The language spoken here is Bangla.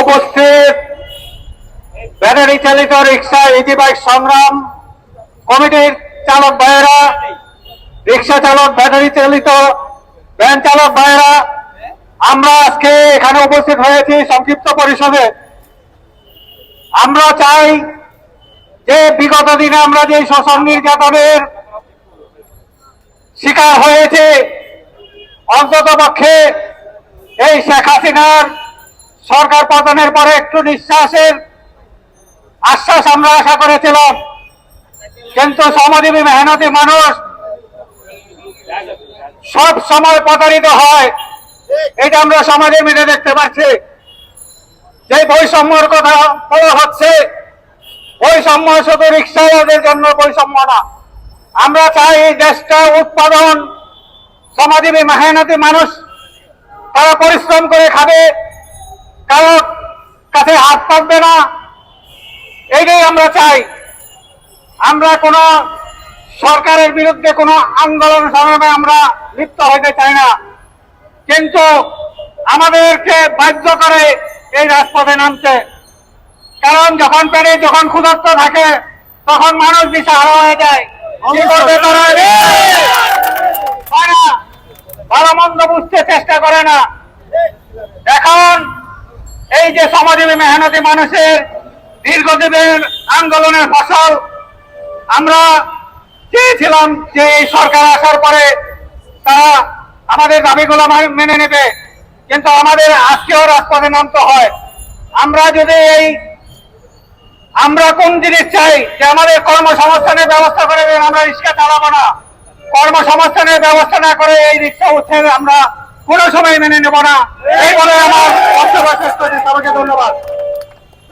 উপস্থিত ব্যাটারি চালিত রিক্সা ইজি বাইক সংগ্রাম কমিটির চালক ভাইয়েরা, রিক্সা চালক, ব্যাটারি চালিত ভ্যান চালক ভাইয়েরা, আমরা আজকে এখানে উপস্থিত হয়েছি সংক্ষিপ্ত পরিষদে। আমরা চাই যে বিগত দিনে আমরা যে শোষণ নির্যাতনের শিকার হয়েছে অন্তত পক্ষে এই শেখ হাসিনার সরকার পতনের পরে একটু নিঃশ্বাসের আশ্বাস আমরা আশা করেছিলাম। কিন্তু শ্রমজীবী মেহনতি মানুষ সব সময় প্রতারিত হয়। এটা আমরা সমাজে মিলে দেখতে পাচ্ছি। যে বৈষম্যর কথা বলা হচ্ছে, বৈষম্য শুধু রিক্সাওয়ালাদের জন্য বৈষম্য না। আমরা চাই এই দেশটা উৎপাদন। শ্রমজীবী মেহনতি মানুষ তারা পরিশ্রম করে খাবে। কারও কাছে হাত পাতবে না। এইটাই আমরা চাই। আমরা কোনো সরকারের বিরুদ্ধে কোনো আন্দোলন সংগ্রামে আমরা লিপ্ত হইতে চাই না। কিন্তু আমাদেরকে বাধ্য করে এই রাজপথে নামতে। কারণ যখন পেরে যখন ক্ষুধার্ত থাকে তখন মানুষ দিশাহারা হয়ে যায়। ভালো মন্দ বুঝতে চেষ্টা করে না। এখন এই যে সমাজীবী মেহনতি মানুষের দীর্ঘদিনের আন্দোলনের ফসল, আমরা চেয়েছিলাম যে এই সরকার আসার পরে তারা আমাদের দাবিগুলো মেনে নেবে। কিন্তু আমাদের আজকেও রাজপথে নামতে হয়। আমরা যদি এই, আমরা কোন জিনিস চাই যে আমাদের কর্মসংস্থানের ব্যবস্থা করে দেন, আমরা রিক্সা চালাবো না। কর্মসংস্থানের ব্যবস্থা না করে এই রিক্সা উঠে আমরা কোনো সময় মেনে নেব না। এই বলে আমার বক্তব্য শেষ ধন্যবাদ।